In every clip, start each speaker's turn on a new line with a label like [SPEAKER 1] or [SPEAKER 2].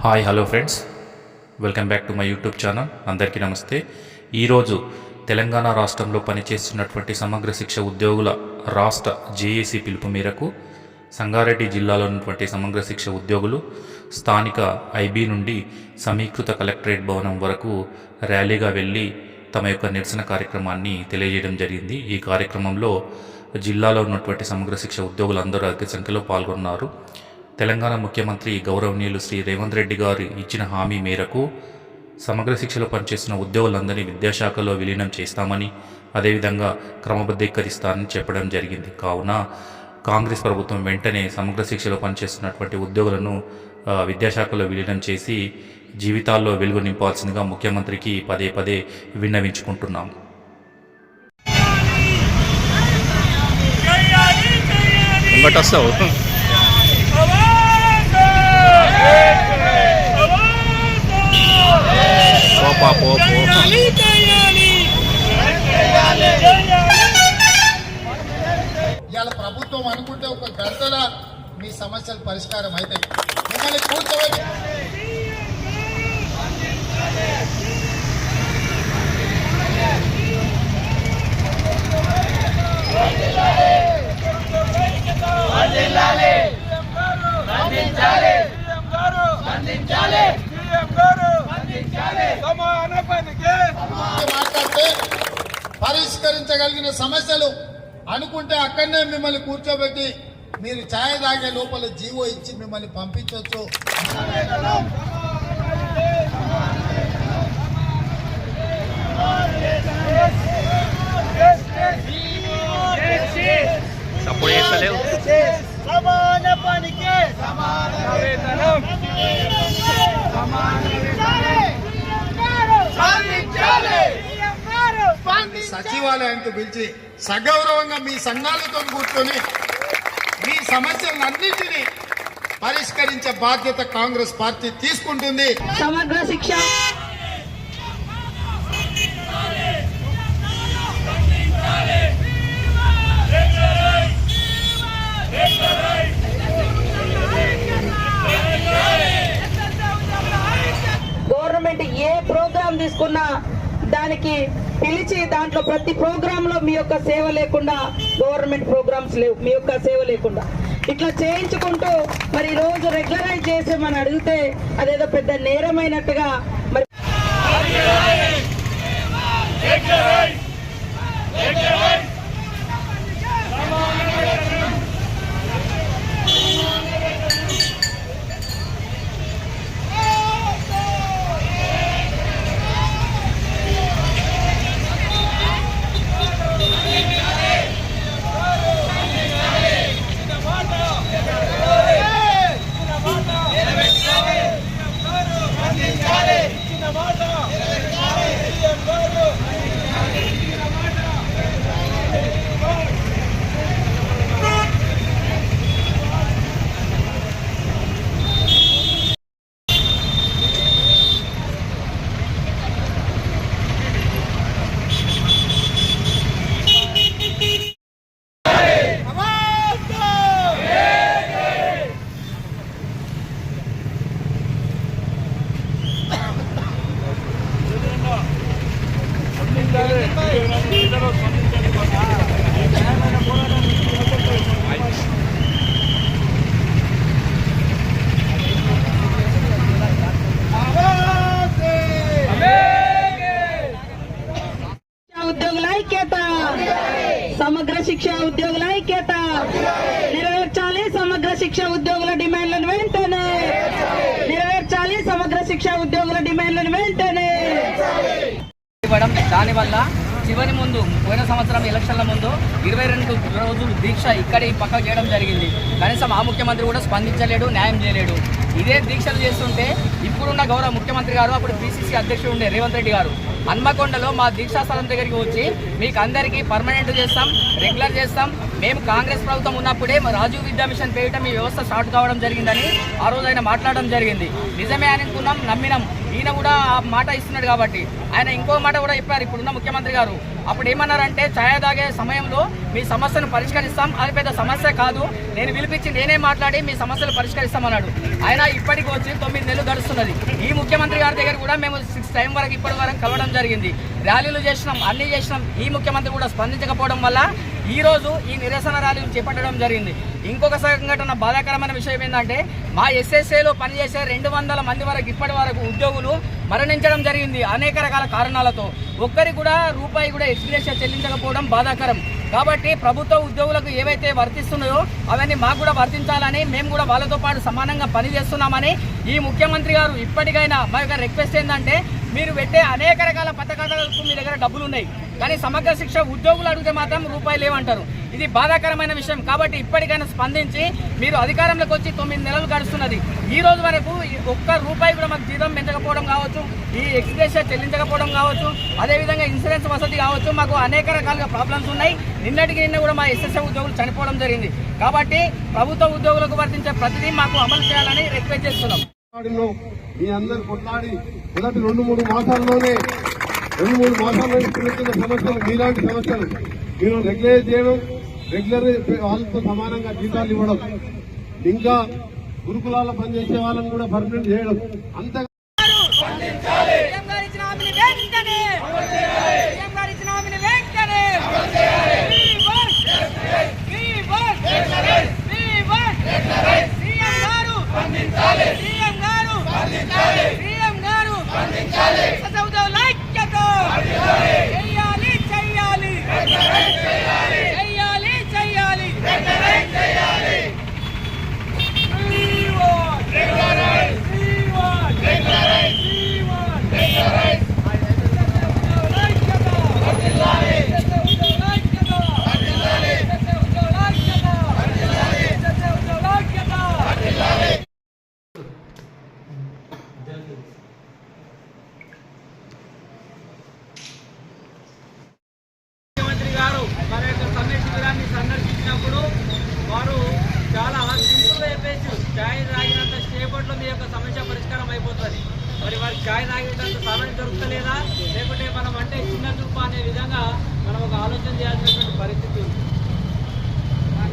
[SPEAKER 1] Hi hello friends. Welcome back to my YouTube channel. అందరికీ నమస్తే. ఈరోజు తెలంగాణ రాష్ట్రంలో పనిచేస్తున్నటువంటి సమగ్ర శిక్ష ఉద్యోగుల రాష్ట్ర జేఏసీ పిలుపు మేరకు సంగారెడ్డి జిల్లాలో ఉన్నటువంటి సమగ్ర శిక్ష ఉద్యోగులు స్థానిక ఐబీ నుండి సమీకృత కలెక్టరేట్ భవనం వరకు ర్యాలీగా వెళ్ళి తమ యొక్క నిరసన కార్యక్రమాన్ని తెలియజేయడం జరిగింది. ఈ కార్యక్రమంలో జిల్లాలో ఉన్నటువంటి సమగ్ర శిక్ష ఉద్యోగులందరూ అధిక సంఖ్యలో పాల్గొన్నారు. తెలంగాణ ముఖ్యమంత్రి గౌరవనీయులు శ్రీ రేవంత్ రెడ్డి గారు ఇచ్చిన హామీ మేరకు సమగ్ర శిక్షలో పనిచేస్తున్న ఉద్యోగులందరినీ విద్యాశాఖలో విలీనం చేస్తామని అదేవిధంగా క్రమబద్ధీకరిస్తానని చెప్పడం జరిగింది. కావున కాంగ్రెస్ ప్రభుత్వం వెంటనే సమగ్ర శిక్షలో పనిచేస్తున్నటువంటి ఉద్యోగులను విద్యాశాఖలో విలీనం చేసి జీవితాల్లో వెలుగు నింపాల్సిందిగా ముఖ్యమంత్రికి పదే పదే విన్నవించుకుంటున్నాం
[SPEAKER 2] వస్తావు పోపా పో పో
[SPEAKER 3] ఇవాళ ప్రభుత్వం అనుకుంటే ఒక గంటల మీ సమస్యలు పరిష్కారం అవుతాయి మిమ్మల్ని కూర్చోబెట్టి మాట్లాడితే పరిష్కరించగలిగిన సమస్యలు అనుకుంటే అక్కడనే మిమ్మల్ని కూర్చోబెట్టి మీరు ఛాయ్ తాగే లోపల జీవో ఇచ్చి మిమ్మల్ని పంపించవచ్చు
[SPEAKER 4] సమాన పనికి. సమాన వేతనం.
[SPEAKER 3] సచివాలయానికి పిలిచి సగౌరవంగా మీ సంఘాలతో కూర్చొని మీ సమస్యలన్నింటినీ పరిష్కరించే బాధ్యత కాంగ్రెస్ పార్టీ తీసుకుంటుంది.
[SPEAKER 5] సమగ్ర శిక్ష. గవర్నమెంట్ ఏ ప్రోగ్రాం తీసుకున్నా దానికి పిలిచి దాంట్లో ప్రతి ప్రోగ్రామ్లో మీ యొక్క సేవ లేకుండా గవర్నమెంట్ ప్రోగ్రామ్స్ లేవు. మీ యొక్క సేవ లేకుండా. ఇట్లా చేయించుకుంటూ మరి ఈ రోజు రెగ్యులరైజ్ చేసామని అడిగితే అదేదో పెద్ద నేరమైనట్టుగా మరి సమగ్ర శిక్ష ఉద్యోగుల ఐక్యత నెరవేర్చాలి సమగ్ర శిక్ష ఉద్యోగుల డిమాండ్లను వెంటనే నెరవేర్చాలి సమగ్ర శిక్ష ఉద్యోగుల డిమాండ్లను వెంటనే
[SPEAKER 6] ఇవ్వడం దానివల్ల చివరి ముందు పోయిన సంవత్సరం ఎలక్షన్ల ముందు ఇరవై రెండు రోజులు దీక్ష ఇక్కడే పక్క చేయడం జరిగింది. కనీసం ఆ ముఖ్యమంత్రి కూడా స్పందించలేడు న్యాయం చేయలేడు. ఇదే దీక్షలు చేస్తుంటే ఇప్పుడున్న గౌరవ ముఖ్యమంత్రి గారు అప్పుడు పిసిసి అధ్యక్షుడు ఉండే రేవంత్ రెడ్డి గారు హన్మకొండలో మా దీక్షా స్థలం దగ్గరికి వచ్చి మీకు అందరికీ పర్మనెంట్ చేస్తాం రెగ్యులర్ చేస్తాం. మేము కాంగ్రెస్ ప్రభుత్వం ఉన్నప్పుడే మా రాజీవ్ విద్యా మిషన్ పేయటం ఈ వ్యవస్థ స్టార్ట్ కావడం జరిగిందని ఆ రోజు ఆయన మాట్లాడడం జరిగింది. నిజమే అనుకున్నాం నమ్మినాం. ఈయన కూడా ఆ మాట ఇస్తున్నాడు కాబట్టి. ఆయన ఇంకో మాట కూడా చెప్పారు ఇప్పుడున్న ముఖ్యమంత్రి గారు. అప్పుడు ఏమన్నారంటే ఛాయ తాగే సమయంలో మీ సమస్యను పరిష్కరిస్తాం. అది పెద్ద సమస్య కాదు. నేను పిలిపించి నేనే మాట్లాడి మీ సమస్యలు పరిష్కరిస్తామన్నాడు. ఆయన ఇప్పటికి వచ్చి తొమ్మిది నెలలు గడుస్తున్నది. ఈ ముఖ్యమంత్రి గారి దగ్గర కూడా మేము సిక్స్ టైం వరకు ఇప్పటి వరకు కలవడం జరిగింది. ర్యాలీలు చేసినాం అన్ని చేసినాం. ఈ ముఖ్యమంత్రి కూడా స్పందించకపోవడం వల్ల ఈరోజు ఈ నిరసన ర్యాలీలు చేపట్టడం జరిగింది. ఇంకొక సంఘటన బాధాకరమైన విషయం ఏంటంటే మా ఎస్ఎస్ఏలో పనిచేసే రెండు వందల మంది వరకు ఇప్పటి వరకు ఉద్యోగులు మరణించడం జరిగింది అనేక రకాల కారణాలతో. ఒక్కరి కూడా రూపాయి కూడా ఎక్స్ప్రెస్ చెల్లించకపోవడం బాధాకరం. కాబట్టి ప్రభుత్వ ఉద్యోగులకు ఏవైతే వర్తిస్తున్నాయో అవన్నీ మాకు కూడా వర్తించాలని మేము కూడా వాళ్ళతో పాటు సమానంగా పనిచేస్తున్నామని ఈ ముఖ్యమంత్రి గారు ఇప్పటికైనా మా యొక్క రిక్వెస్ట్ ఏంటంటే మీరు పెట్టే అనేక రకాల పథకాలకు మీ దగ్గర డబ్బులు ఉన్నాయి. కానీ సమగ్ర శిక్ష ఉద్యోగులు అడిగితే మాత్రం రూపాయలు లేవంటారు. ఇది బాధాకరమైన విషయం కాబట్టి ఇప్పటికైనా స్పందించి మీరు అధికారంలోకి వచ్చి తొమ్మిది నెలలు గడుస్తున్నది. ఈ రోజు వరకు ఒక్క రూపాయి కూడా మాకు జీతం పెంచకపోవడం కావచ్చు ఈ ఎక్స్ప్రెస్ చెల్లించకపోవడం కావచ్చు అదేవిధంగా ఇన్సూరెన్స్ వసతి కావచ్చు మాకు అనేక రకాలుగా ప్రాబ్లమ్స్ ఉన్నాయి. నిన్నటికి నిన్న కూడా మా ఎస్ఎస్ఐ ఉద్యోగులు చనిపోవడం జరిగింది. కాబట్టి ప్రభుత్వ ఉద్యోగులకు వర్తించే ప్రతిదీ మాకు అమలు చేయాలని రిక్వెస్ట్ చేస్తున్నాం.
[SPEAKER 7] మీ అందరు కొట్లాడి మొదటి రెండు మూడు మాసాల్లోనే రెండు మూడు మాసాల్లోనే చిన్న చిన్న సమస్యలు మీలాంటి సమస్యలు మీరు రెగ్యులైజ్ చేయడం రెగ్యులర్ వాళ్ళతో సమానంగా జీతాలు ఇవ్వడం ఇంకా గురుకులాల పనిచేసే వాళ్ళని కూడా పర్మనెంట్ చేయడం అంత
[SPEAKER 5] సీఎం గారు ఇచ్చిన హామీని వెంటనే సీఎం గారు ఇచ్చిన హామీని వెంటనే We want justice. We want justice. We want justice. CM గారు సీఎం గారు సీఎం గారు సజౌదవుల ఐక్యత చెయ్యాలి చెయ్యాలి చెయ్యాలి చెయ్యాలి We want We want We want
[SPEAKER 6] ముఖ్యమంత్రి గారు వారి యొక్క సమ్మె శిబిరాన్ని సందర్శించినప్పుడు వారు చాలా సింపుల్గా చెప్పేసి ఛాయ్ తాగినంత సేపట్లో మీ యొక్క సమస్య పరిష్కారం అయిపోతుంది మరి వారికి ఛాయ్ తాగేటంత సమయం దొరుకుతలేదా? లేకుంటే మనం అంటే చిన్న చూపు అనే విధంగా మనం ఒక ఆలోచన చేయాల్సినటువంటి పరిస్థితి ఉంది.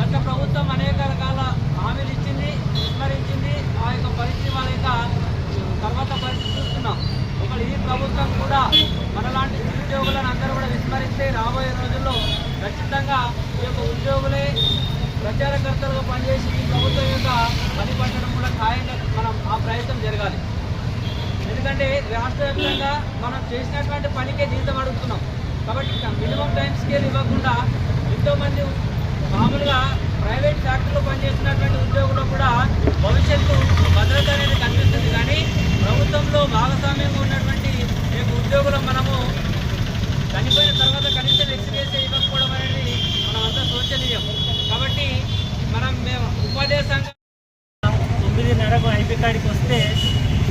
[SPEAKER 6] గత ప్రభుత్వం అనేక రకాల హామీలు ఇచ్చింది విస్మరించింది. ఆ యొక్క పరిస్థితి వాళ్ళ యొక్క తర్వాత పరిస్థితి చూస్తున్నాం. ఒకటి ఈ ప్రభుత్వం కూడా మనలాంటి నిరుద్యోగులను అందరూ కూడా విస్మరిస్తే రాబోయే రోజుల్లో ఖచ్చితంగా ఈ యొక్క ఉద్యోగులే ప్రచారకర్తలుగా పనిచేసి ఈ ప్రభుత్వం యొక్క పని పట్టడం కూడా ఖాయంగా మనం ఆ ప్రయత్నం జరగాలి. ఎందుకంటే రాష్ట్ర వ్యాప్తంగా మనం చేసినటువంటి పనికే జీతం అడుగుతున్నాం. కాబట్టి మినిమం టైం స్కేల్ ఇవ్వకుండా ఎంతోమంది మామూలుగా ప్రైవేట్ ఫ్యాక్టరీలో పనిచేస్తున్నటువంటి ఉద్యోగులు కూడా భవిష్యత్తు భద్రత అనేది కనిపిస్తుంది. కానీ ప్రభుత్వంలో భాగస్వామ్యంగా ఉన్నటువంటి ఈ ఉద్యోగులు మనము చనిపోయిన తర్వాత కనీసం ఎక్స్పీరియన్స్ ఇవ్వకపోవడం అనేది మనం అంతా శోచనీయం కాబట్టి మనం మేము ఉపాధ్యాయ సంఘం
[SPEAKER 8] తొమ్మిదిన్నరకు ఐపీ కాడికి వస్తే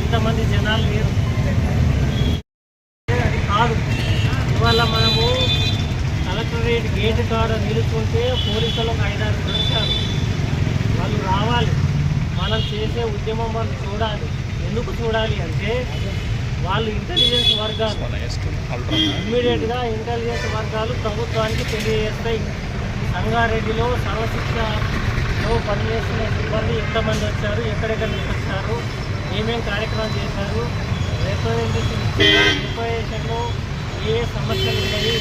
[SPEAKER 8] ఇంతమంది జనాలు లేరు అది కాదు ఇవాళ మనము కలెక్టరేట్ గేట్ కాడ నిలుచుంటే పోలీసులు ఒక ఐదారు వచ్చారు వాళ్ళు రావాలి. మనం చేసే ఉద్యమం వాళ్ళు చూడాలి. ఎందుకు చూడాలి అంటే వాళ్ళు ఇంటెలిజెన్స్ వర్గాలు. ఇమ్మీడియట్గా ఇంటెలిజెన్స్ వర్గాలు ప్రభుత్వానికి తెలియజేస్తాయి. సంగారెడ్డిలో సర్వశిక్షలో పనిచేస్తున్న సిబ్బంది ఎంతమంది వచ్చారు? ఎక్కడెక్కడ నుంచి వచ్చారు? ఏమేం కార్యక్రమం చేశారు? రిప్రజెంటేషన్ ఇచ్చారు రిప్రజెంటేషన్లో ఏ సమస్యలు ఉన్నాయి?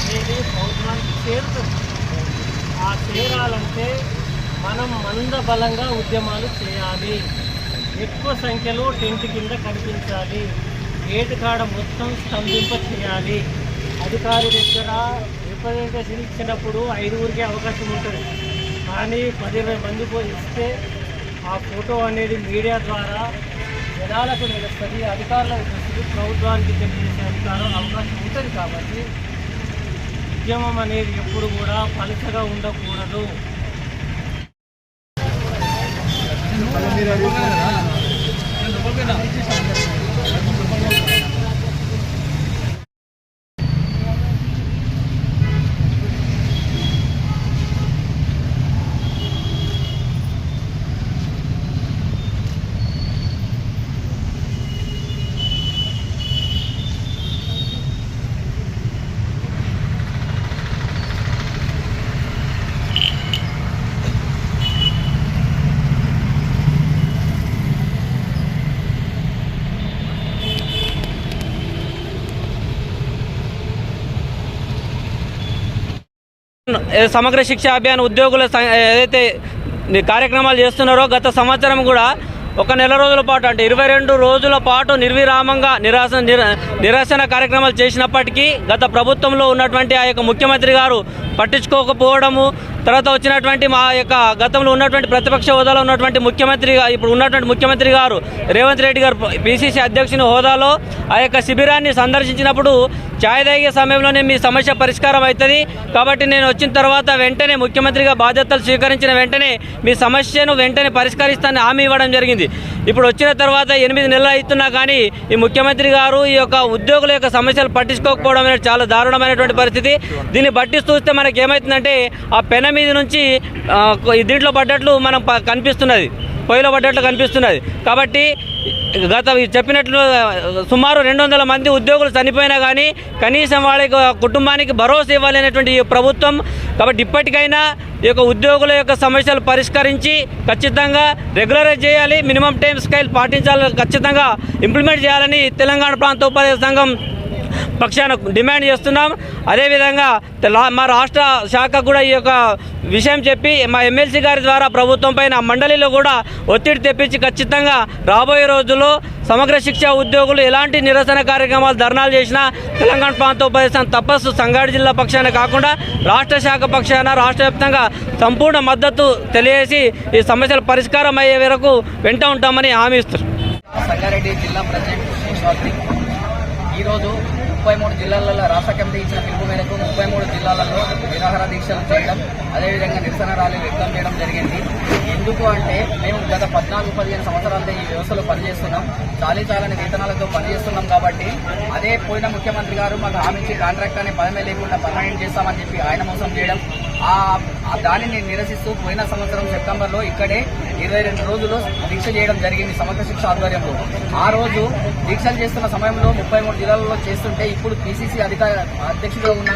[SPEAKER 8] అనేది ప్రభుత్వానికి చేరుతుంది. ఆ చేరాలంటే మనం మంద బలంగా ఉద్యమాలు చేయాలి. ఎక్కువ సంఖ్యలో టెంట్ కింద కనిపించాలి. గేటు కాడ మొత్తం స్తంభింప చేయాలి అధికారి దగ్గర రిప్రజెంటేషన్ ఇచ్చినప్పుడు ఐదుగురికి అవకాశం ఉంటుంది. కానీ పది మంది పోయి ఇస్తే ఆ ఫోటో అనేది మీడియా ద్వారా జనాలకు నిలుస్తుంది అధికారులకు తెలుస్తుంది ప్రభుత్వానికి తెలియజేసే అధికారం అవకాశం ఉంటుంది కాబట్టి ఉద్యమం అనేది ఎప్పుడు కూడా పలుచగా ఉండకూడదు.
[SPEAKER 9] ఏ, సమగ్ర శిక్ష అభియాన్ ఉద్యోగుల ఏదైతే కార్యక్రమాలు చేస్తున్నారో గత సంవత్సరం కూడా ఒక నెల రోజుల పాటు అంటే ఇరవై రెండు రోజుల పాటు నిర్విరామంగా నిరాశ నిర నిరసన కార్యక్రమాలు చేసినప్పటికీ గత ప్రభుత్వంలో ఉన్నటువంటి ఆ యొక్క ముఖ్యమంత్రి గారు పట్టించుకోకపోవడము తర్వాత వచ్చినటువంటి మా యొక్క గతంలో ఉన్నటువంటి ప్రతిపక్ష హోదాలో ఉన్నటువంటి ముఖ్యమంత్రి ఇప్పుడు ఉన్నటువంటి ముఖ్యమంత్రి గారు రేవంత్ రెడ్డి గారు పిసిసి అధ్యక్షుని హోదాలో ఆ యొక్క శిబిరాన్ని సందర్శించినప్పుడు ఛాయ్ తాగే సమయంలోనే మీ సమస్య పరిష్కారం అవుతుంది. కాబట్టి నేను వచ్చిన తర్వాత వెంటనే ముఖ్యమంత్రిగా బాధ్యతలు స్వీకరించిన వెంటనే మీ సమస్యను వెంటనే పరిష్కరిస్తానని హామీ ఇవ్వడం జరిగింది. ఇప్పుడు వచ్చిన తర్వాత ఎనిమిది నెలలు అవుతున్నా కానీ ఈ ముఖ్యమంత్రి గారు ఈ యొక్క ఉద్యోగుల యొక్క సమస్యలు పట్టించుకోకపోవడం అనేది చాలా దారుణమైనటువంటి పరిస్థితి. దీన్ని బట్టి చూస్తే మనకి ఏమవుతుందంటే ఆ పెన మీద నుంచి దీంట్లో పడ్డట్లు మనం ప- కనిపిస్తున్నది. పొయ్యిలో పడ్డట్లు కనిపిస్తున్నది. కాబట్టి గత చెప్పినట్లు సుమారు రెండు వందల మంది ఉద్యోగులు చనిపోయినా కానీ కనీసం వాళ్ళ యొక్క కుటుంబానికి భరోసా ఇవ్వాలనేటువంటి ఈ ప్రభుత్వం. కాబట్టి ఇప్పటికైనా ఈ యొక్క ఉద్యోగుల యొక్క సమస్యలు పరిష్కరించి ఖచ్చితంగా రెగ్యులరైజ్ చేయాలి. మినిమం టైం స్కైల్ పాటించాలి. ఖచ్చితంగా ఇంప్లిమెంట్ చేయాలని తెలంగాణ ప్రాంత ఉపాధి సంఘం పక్షాన డిమాండ్ చేస్తున్నాం. అదేవిధంగా మా రాష్ట్ర శాఖ కూడా ఈ యొక్క విషయం చెప్పి మా ఎమ్మెల్సీ గారి ద్వారా ప్రభుత్వం పైన మండలిలో కూడా ఒత్తిడి తెప్పించి ఖచ్చితంగా రాబోయే రోజుల్లో సమగ్ర శిక్ష ఉద్యోగులు ఎలాంటి నిరసన కార్యక్రమాలు ధర్నాలు చేసినా తెలంగాణ ప్రాంత ఉపదేశం తపస్సు సంగారెడ్డి జిల్లా పక్షాన కాకుండా రాష్ట్ర శాఖ పక్షాన రాష్ట్ర వ్యాప్తంగా సంపూర్ణ మద్దతు తెలియజేసి ఈ సమస్యల పరిష్కారం అయ్యే వరకు వెంట ఉంటామని హామీ ఇస్తారు
[SPEAKER 6] సంగారెడ్డి జిల్లా ప్రజెంట్ ఈరోజు ముప్పై మూడు జిల్లాలలో రాష్ట్ర కమిటీ ఇచ్చిన పిలుపు మేరకు ముప్పై మూడు జిల్లాలలో నిరాహార దీక్షలు చేయడం అదేవిధంగా నిరసన ర్యాలీ వ్యక్తం చేయడం జరిగింది. ఎందుకు అంటే మేము గత పద్నాలుగు పదిహేను సంవత్సరాలుగా ఈ వ్యవస్థలో పనిచేస్తున్నాం. చాలీ చాలని వేతనాలతో పనిచేస్తున్నాం కాబట్టి అదే పోయిన ముఖ్యమంత్రి గారు మాకు హామీ కాంట్రాక్ట్ అనే పదమే లేకుండా పర్మనెంట్ చేస్తామని చెప్పి ఆయన మోసం చేయడం ఆ దానిని నిరసిస్తూ పోయిన సంవత్సరం సెప్టెంబర్లో ఇక్కడే ఇరవై రెండు రోజులు దీక్ష చేయడం జరిగింది సమగ్ర శిక్ష ఆధ్వర్యంలో. ఆ రోజు దీక్షలు చేస్తున్న సమయంలో ముప్పై మూడు జిల్లాలలో చేస్తుంటే ఇప్పుడు పిసిసి అధికార అధ్యక్షుడిగా ఉన్న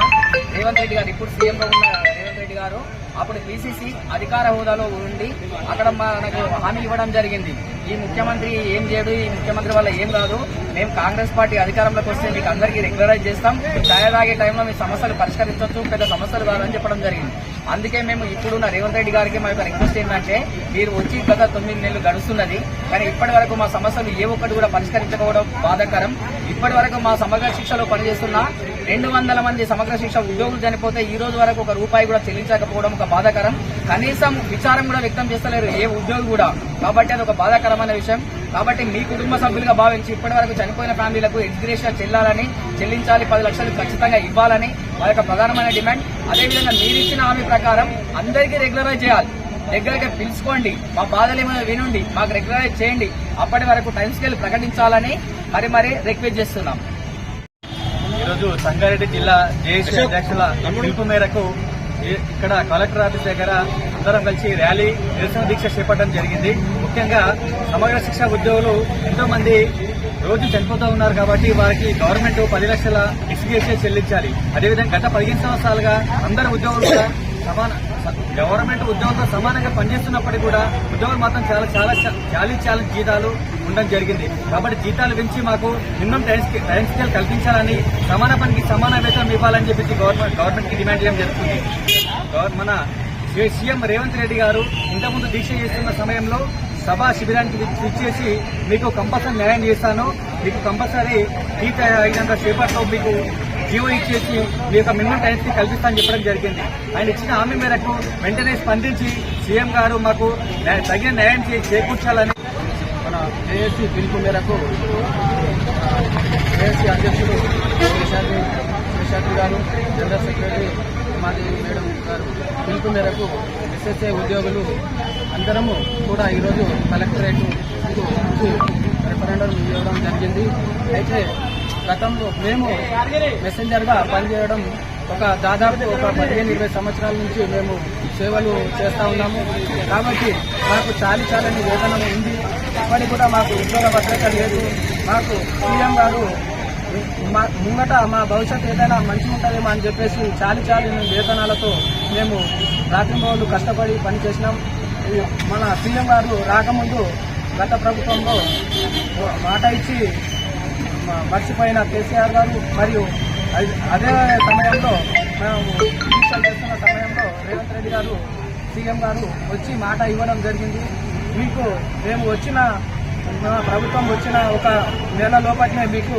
[SPEAKER 6] రేవంత్ రెడ్డి గారు ఇప్పుడు సీఎంగా ఉన్న రేవంత్ రెడ్డి గారు అప్పుడు పిసిసి అధికార హోదాలో ఉండి అక్కడ మనకు హామీ ఇవ్వడం జరిగింది. ఈ ముఖ్యమంత్రి ఏం చేయడు ఈ ముఖ్యమంత్రి వల్ల ఏం కాదు మేము కాంగ్రెస్ పార్టీ అధికారంలోకి వస్తే మీకు అందరికీ రెగ్యులరైజ్ చేస్తాం. ఛాయ తాగే టైంలో మీ సమస్యలు పరిష్కరించవచ్చు పెద్ద సమస్యలు కాదని చెప్పడం జరిగింది. అందుకే మేము ఇప్పుడున్న రేవంత్ రెడ్డి గారికి మా యొక్క రిక్వెస్ట్ ఏంటంటే మీరు వచ్చి గత తొమ్మిది నెలలు గడుస్తున్నది కానీ ఇప్పటి వరకు మా సమస్యలు ఏ ఒక్కటి కూడా పరిష్కరించకపోవడం బాధాకరం. ఇప్పటి వరకు మా సమగ్ర శిక్షలో పనిచేస్తున్న రెండు వందల మంది సమగ్ర శిక్ష ఉద్యోగులు చనిపోతే ఈ రోజు వరకు ఒక రూపాయి కూడా చెల్లించకపోవడం ఒక బాధాకరం. కనీసం విచారం కూడా వ్యక్తం చేస్తలేరు ఏ ఉద్యోగి కూడా. కాబట్టి అది ఒక బాధాకరమైన విషయం. కాబట్టి మీ కుటుంబ సభ్యులుగా భావించి ఇప్పటి వరకు చనిపోయిన ఫ్యామిలీలకు ఎగ్జిగ్రేషన్ చెల్లాలని చెల్లించాలి పది లక్షలు ఖచ్చితంగా ఇవ్వాలని వారి యొక్క ప్రధానమైన డిమాండ్. అదేవిధంగా మీరు ఇచ్చిన హామీ ప్రకారం అందరికీ రెగ్యులరైజ్ చేయాలి. దగ్గరగా పిలుచుకోండి. మా బాధలు ఏమైనా వినండి. మాకు రెగ్యులరైజ్ చేయండి. అప్పటి వరకు టైం స్కేల్ ప్రకటించాలని మరి మరి రిక్వెస్ట్ చేస్తున్నాం.
[SPEAKER 10] ఈరోజు సంగారెడ్డి జిల్లా జేఏసీ అధ్యక్షుల పిలుపు మేరకు ఇక్కడ కలెక్టర్ ఆఫీస్ దగ్గర అందరం కలిసి ర్యాలీ నిరసన దీక్ష చేపట్టడం జరిగింది. ముఖ్యంగా సమగ్ర శిక్ష ఉద్యోగులు ఎంతో మంది రోజు చనిపోతూ ఉన్నారు కాబట్టి వారికి గవర్నమెంట్ పది లక్షల ఎక్స్గ్రేషన్ చెల్లించాలి. అదేవిధంగా గత పదిహేను సంవత్సరాలుగా అందరు ఉద్యోగులు కూడా సమాన గవర్నమెంట్ ఉద్యోగులతో సమానంగా పనిచేస్తున్నప్పటికీ కూడా ఉద్యోగులు మాత్రం చాలా చాలా చాలీ చాలా జీతాలు ఉండడం జరిగింది. కాబట్టి జీతాలు పెంచి మాకు మినిమం టైం టైం స్కేల్ కల్పించాలని సమాన పనికి సమాన వేతనం ఇవ్వాలని చెప్పేసి గవర్నమెంట్ గవర్నమెంట్కి డిమాండ్ చేయడం జరుగుతుంది. మన సీఎం రేవంత్ రెడ్డి గారు ఇంతకుముందు దీక్ష చేస్తున్న సమయంలో సభా శిబిరానికి విచ్- మీకు కంపల్సరీ న్యాయం చేస్తాను. మీకు కంపల్సరీ టీచ అయినంత సేపట్లో మీకు జీవో ఇచ్చేసి మీ యొక్క మినిమం టైమ్స్ కల్పిస్తానని చెప్పడం జరిగింది. ఆయన ఇచ్చిన హామీ మేరకు వెంటనే స్పందించి సీఎం గారు మాకు తగిన న్యాయం చే- చేకూర్చాలని జేఏసీ పిలుపు మేరకు జేఏసీ అధ్యక్షుడు శేషాద్రి శేషాద్రి గారు జనరల్ సెక్రటరీ మాది మేడం గారు. పిలుపు మేరకు ఎస్ఎస్ఏ ఉద్యోగులు అందరము కూడా ఈరోజు కలెక్టరేట్ రెఫరెండం ఇవ్వడం జరిగింది. అయితే గతంలో మేము మెసెంజర్గా పనిచేయడం ఒక దాదాపు ఒక పదిహేను ఇరవై సంవత్సరాల నుంచి మేము సేవలు చేస్తూ ఉన్నాము. కాబట్టి మాకు చాలి చాలని వేతనం ఉంది. ఇప్పటికి కూడా మాకు ఉద్యోగ భద్రత లేదు. మాకు సీఎం గారు మా ముంగట మా భవిష్యత్తు ఏదైనా మంచి ఉంటుందేమో అని చెప్పేసి చాలి చాలి వేతనాలతో మేము రాత్రింబోళ్ళు కష్టపడి పనిచేసినాం మన సీఎం గారు రాకముందు గత ప్రభుత్వంలో మాట ఇచ్చి మర్చిపోయిన కేసీఆర్ గారు మరియు అదే- సమయంలో మేము చేస్తున్న సమయంలో రేవంత్ రెడ్డి గారు సీఎం గారు వచ్చి మాట ఇవ్వడం జరిగింది. మీకు మేము వచ్చిన మా ప్రభుత్వం వచ్చిన ఒక నెల లోపలనే మీకు